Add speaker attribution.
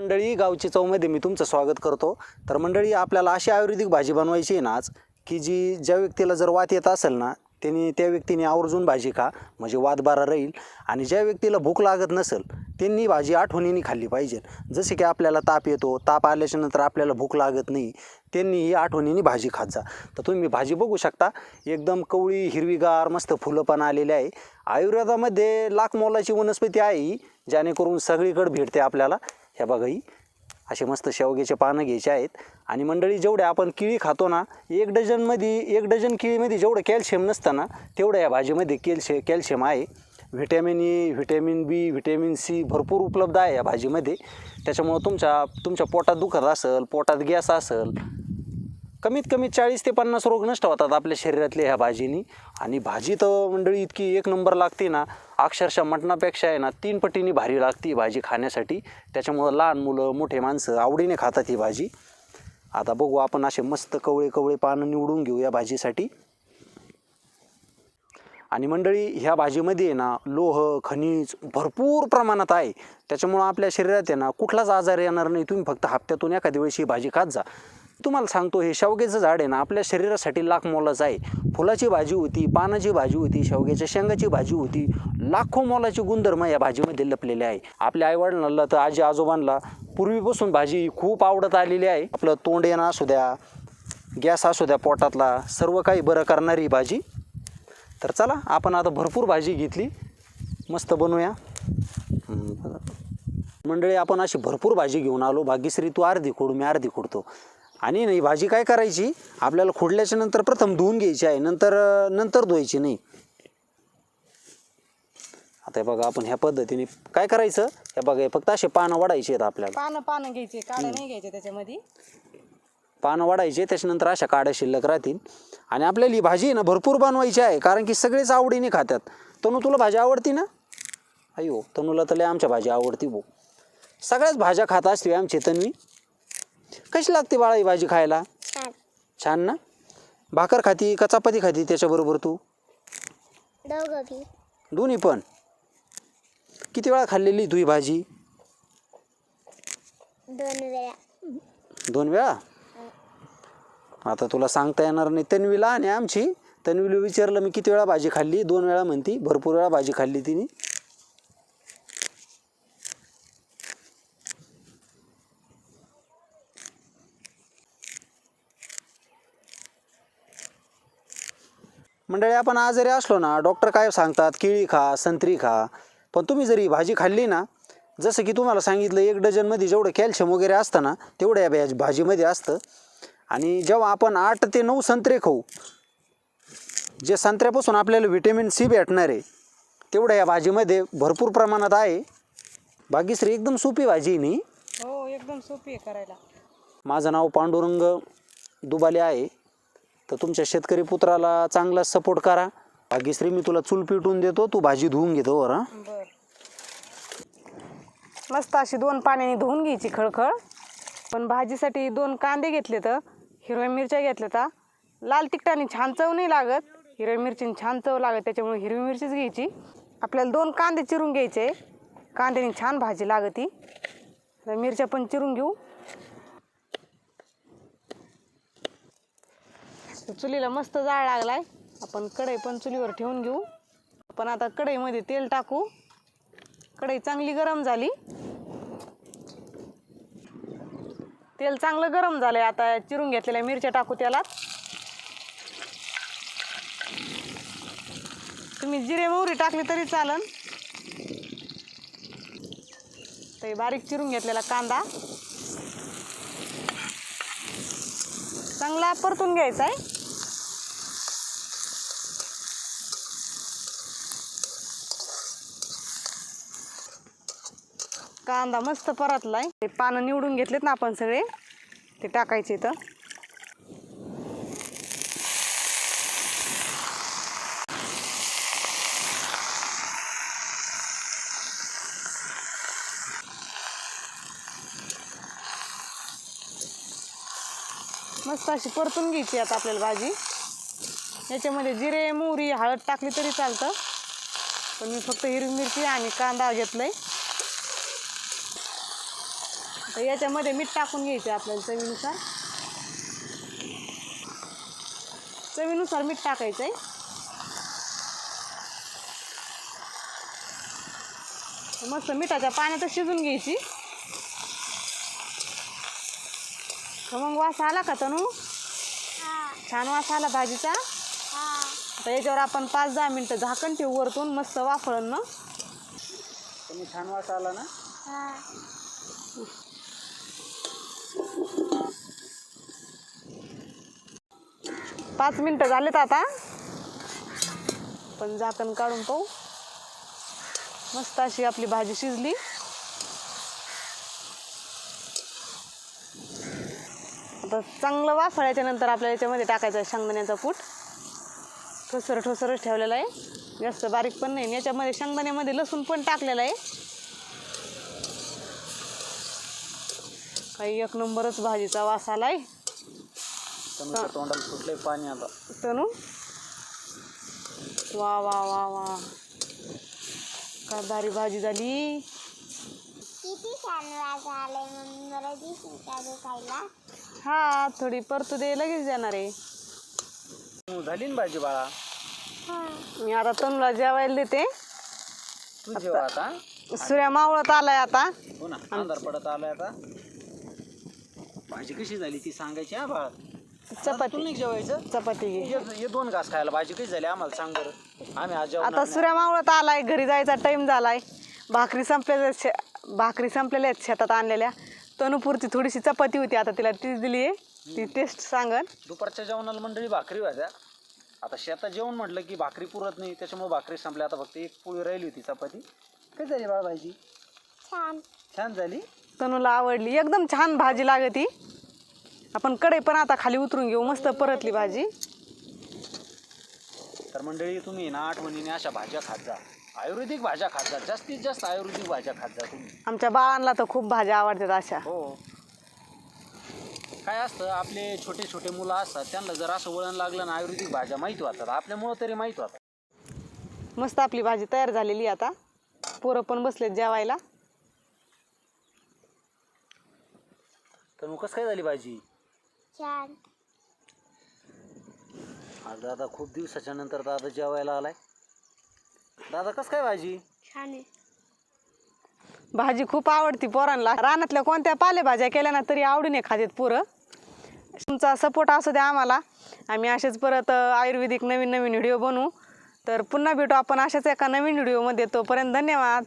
Speaker 1: मंडळी गावची चवमध्ये मी तुमचं स्वागत करतो. तर मंडळी आपल्याला अशी आयुर्वेदिक भाजी बनवायची आहे ना आज की जी ज्या व्यक्तीला जर वात येत असेल ना त्यांनी त्या व्यक्तीने आवर्जून भाजी खा म्हणजे वाद बारा राहील. आणि ज्या व्यक्तीला भूक लागत नसेल त्यांनी भाजी आठवणीने खाल्ली पाहिजे. जसे की आपल्याला ताप येतो ताप आल्याच्यानंतर आपल्याला भूक लागत नाही त्यांनी ही आठवणीने भाजी खात जा. तर तुम्ही भाजी बघू शकता एकदम कवळी हिरवीगार मस्त फुलं पण आलेली आहे. आयुर्वेदामध्ये लाख मोलाची वनस्पती आहे ही जेणेकरून सगळीकडे भेटते आपल्याला. ह्या बघा ही. असे मस्त शेवग्याचे पानं घ्यायचे आहेत. आणि मंडळी जेवढे आपण केळी खातो ना एक डझनमध्ये एक डझन केळीमध्ये जेवढं कॅल्शियम नसतं ना तेवढं या भाजीमध्ये कॅल्शि कॅल्शियम आहे. Vitamin E vitamin B vitamin C भरपूर उपलब्ध आहे या भाजीमध्ये. त्याच्यामुळं तुमच्या तुमच्या पोटात दुखत असेल पोटात गॅस असेल कमीत कमी चाळीस ते पन्नास रोग नष्ट होतात आपल्या शरीरातल्या ह्या भाजीनी. आणि भाजी तर मंडळी इतकी एक नंबर लागते ना अक्षरशः मटणापेक्षा आहे ना तीन पटीने भारी लागते ही भाजी खाण्यासाठी. त्याच्यामुळं लहान मुलं मोठे माणसं आवडीने खातात ही भाजी. आता बघू आपण असे मस्त कवळे कवळे पानं निवडून घेऊ या भाजीसाठी. आणि मंडळी ह्या भाजीमध्ये आहे ना लोह खनिज भरपूर प्रमाणात आहे. त्याच्यामुळं आपल्या शरीरात आहे ना कुठलाच आजार येणार नाही. तुम्ही फक्त हप्त्यातून एखाद्या वेळेस ही भाजी खात जा. तुम्हाला सांगतो हे शेवग्याचं झाड आहे ना आपल्या शरीरासाठी लाख मोलाचं आहे. फुलाची भाजी होती पानाची भाजी होती शेवग्याच्या शेंगाची भाजी होती लाखो मोलाचे गुणधर्म या भाजीमध्ये लपलेले आहे. आपल्या आईवडिलांना तर आजी आजोबांना पूर्वीपासून भाजी खूप आवडत आलेली आहे. आपलं तोंड येणं असू द्या गॅस असू द्या पोटातला सर्व काही बरं करणारी भाजी. तर चला आपण आता भरपूर भाजी घेतली. मस्त बनवूया. मंडळी आपण अशी भरपूर भाजी घेऊन आलो. भाग्यश्री तू अर्धी खोड मी अर्धी खोडतो. आणि नाही भाजी काय करायची? आपल्याला खोडल्याच्या नंतर प्रथम धुवून घ्यायची आहे नंतर नंतर धुवायची नाही. आता हे बघा आपण ह्या पद्धतीने काय करायचं? हे बघा हे फक्त असे पानं वाढायचे आहेत आपल्याला.
Speaker 2: पानं पानं घ्यायचे काड्या नाही घ्यायचे त्याच्यामध्ये.
Speaker 1: पानं वाढायचे त्याच्यानंतर अशा काड्या शिल्लक राहतील. आणि आपल्याला ही भाजी ना भरपूर बनवायची आहे कारण की सगळेच आवडीने खातात. तनू तुला भाजी आवडती ना? अयो तनूला तर लय आमच्या भाजी आवडती भाऊ सगळ्याच भाज्या खात असते आमची तन्वी. कशी लागते बाळा ही भाजी खायला?
Speaker 3: छान.
Speaker 1: छान ना? भाकर खाती का चपाती खाती त्याच्याबरोबर तू?
Speaker 3: दोघं बी.
Speaker 1: दोन्ही पण. किती वेळा खाल्लेली तू ही भाजी?
Speaker 3: दोन वेळा.
Speaker 1: दोन वेळा? आता तुला सांगता येणार नाही. तन्वीला आणि आमची. तन्वीला विचारलं मी किती वेळा भाजी खाल्ली? दोन वेळा म्हणती. भरपूर वेळा भाजी खाल्ली तिने. मंडळी आपण आजारी असलो ना डॉक्टर काय सांगतात? केळी खा संत्री खा. पण तुम्ही जरी भाजी खाल्ली ना जसं की तुम्हाला सांगितलं एक डझनमध्ये जेवढं कॅल्शियम वगैरे असतं ना तेवढं या भाज- भाजीमध्ये असतं. आणि जेव्हा आपण आठ ते नऊ संत्रे खाऊ जे संत्र्यापासून आपल्याला व्हिटॅमिन सी भेटणार आहे तेवढं या भाजीमध्ये भरपूर प्रमाणात आहे. भाग्यश्री एकदम सोपी भाजी नाही
Speaker 2: हो एकदम सोपी आहे करायला.
Speaker 1: माझं नाव पांडुरंग दुबाले आहे. तर तुमच्या शेतकरी पुत्राला चांगला सपोर्ट करा. भाग्यश्री मी तुला चूल पिटून देतो तू भाजी धुवून घेतो बर.
Speaker 2: मस्त अशी दोन पाण्याने धुवून घ्यायची खळखळ. पण भाजीसाठी दोन कांदे घेतले तर हिरव्या मिरच्या घेतल्या तर लाल तिखटाने छान चव नाही लागत. हिरव्या मिरचीने छान चव लागत त्याच्यामुळे हिरवी मिरचीच घ्यायची. आपल्याला दोन कांदे चिरून घ्यायचे. कांद्याने छान भाजी लागती. मिरच्या पण चिरून घेऊ. तर चुलीला मस्त जाळ लागलाय. आपण कढई पण चुलीवर ठेवून घेऊ. आपण आता कढईमध्ये तेल टाकू. कढई चांगली गरम झाली. तेल चांगलं गरम झालंय. आता चिरून घेतलेल्या मिरच्या टाकू त्याला. तुम्ही जिरे मोहरी टाकली तरी चालन. ते बारीक चिरून घेतलेला कांदा. चांगला परतून घ्यायचा आहे कांदा मस्त परतलाय. ते पानं निवडून घेतलेत ना आपण सगळे. ते टाकायचे इथं. मस्त अशी परतून घ्यायची आता आपल्याला भाजी. याच्यामध्ये जिरे मोहरी हळद टाकली तरी चालतं. पण मी फक्त हिरवी मिरची आणि कांदा घेतलं आहे तर याच्यामध्ये मीठ टाकून घ्यायचे आपल्याला चवीनुसार. चवीनुसार मीठ टाकायचं आहे. मस्त मिठाच्या पाण्यातच शिजून घ्यायची. तर मग वास आला का तनू?
Speaker 3: हा.
Speaker 2: छान वास आला भाजीचा.
Speaker 3: हा.
Speaker 2: आता याच्यावर आपण पाच दहा मिनटं झाकण ठेवू वरतून मस्त वाफळण. ना
Speaker 1: तुम्ही छान वास आला ना?
Speaker 2: पाच मिनटं झालेत आता. पण झाकण काढून पाहू. मस्त अशी आपली भाजी शिजली. आता चांगलं वाफळ्याच्या नंतर आपल्याला याच्यामध्ये टाकायचं आहे शेंगदाण्याचा कूट ठोसर ठोसरच ठेवलेला आहे. जास्त बारीक पण नाही. याच्यामध्ये शेंगदाण्यामध्ये लसूण पण टाकलेलं आहे. काही एक नंबरच भाजीचा वास आला आहे
Speaker 1: तुमच्या तोंडाला सुटले पाणी आता.
Speaker 2: तनू? वा वा वा वा. काय भारी भाजी झाली.
Speaker 3: किती छान वास आलाय मम्मी मला दिसून का खायला.
Speaker 2: हा थोडी परतू दे लगेच देणार आहे.
Speaker 1: तू झाली ना भाजी बाळा?
Speaker 3: हा.
Speaker 2: मी आता तनूला जेवायला देते.
Speaker 1: तू जेव्हा आता
Speaker 2: सूर्या मावळत आलाय आता.
Speaker 1: हो ना अंधार पडत आलाय आता. भाजी कशी झाली ती सांगायची हा बाळा?
Speaker 2: चपाती.
Speaker 1: जेवायचं?
Speaker 2: चपाती घे.
Speaker 1: ये ये दोन घास खायला भाजी कशी झाली आम्हाला सांग बरं. आम्ही आज जेवणार
Speaker 2: आता
Speaker 1: नाही.
Speaker 2: सूर्या मावळत आलाय घरी जायचा टाइम झालाय. भाकरी संपलेल्या शे भाकरी संपलेल्या आहेत शेतात आणलेल्या. तनुपुरती थोडीशी चपाती होती आता तिला तीच दिली आहे. ती टेस्ट सांगत
Speaker 1: दुपारच्या जेवणाला मंडळी भाकरी भाज्या. आता शेतात जेवण म्हटलं की भाकरी पुरत नाही त्याच्यामुळे भाकरी संपल्या. आता फक्त एक पोळी राहिली होती चपाती. कशी झाली बाळा भाजी
Speaker 3: छान.
Speaker 1: छान झाली?
Speaker 2: तनूला आवडली. एकदम छान भाजी लागती. आपण कढई पण आता खाली उतरून घेऊ. मस्त परतली भाजी.
Speaker 1: तर मंडळी तुम्ही ना आठवणीने अशा भाज्या खात जा. आयुर्वेदिक भाज्या खात जा. जास्तीत जास्त आयुर्वेदिक भाज्या खात जा तुम्ही.
Speaker 2: आमच्या बाळांना तर खूप भाज्या आवडतात अशा.
Speaker 1: हो. काय असतं आपले छोटे छोटे मुलं असतात त्यांना जर असं वळण लागलं ना आयुर्वेदिक भाज्या माहिती होतात आपल्यामुळं तरी माहिती होतात
Speaker 2: मस्त आपली भाजी तयार झालेली आहे आता. पोरं पण बसलेत जेवायला.
Speaker 1: तर मग कसं काय झाली भाजी?
Speaker 3: छान
Speaker 1: आज दादा खूप दिवसाच्या नंतर दादा जेवायला आलाय. दादा कसं काय भाजी?
Speaker 3: छान आहे.
Speaker 2: भाजी खूप आवडती पोरांना. रानातल्या कोणत्या पालेभाज्या केल्या ना तरी आवडीने खातात पोरं. तुमचा सपोर्ट असू द्या आम्हाला. आम्ही असेच परत आयुर्वेदिक नवीन नवीन व्हिडिओ बनवू. तर पुन्हा भेटू आपण अशाच एका नवीन व्हिडिओमध्ये. तोपर्यंत धन्यवाद.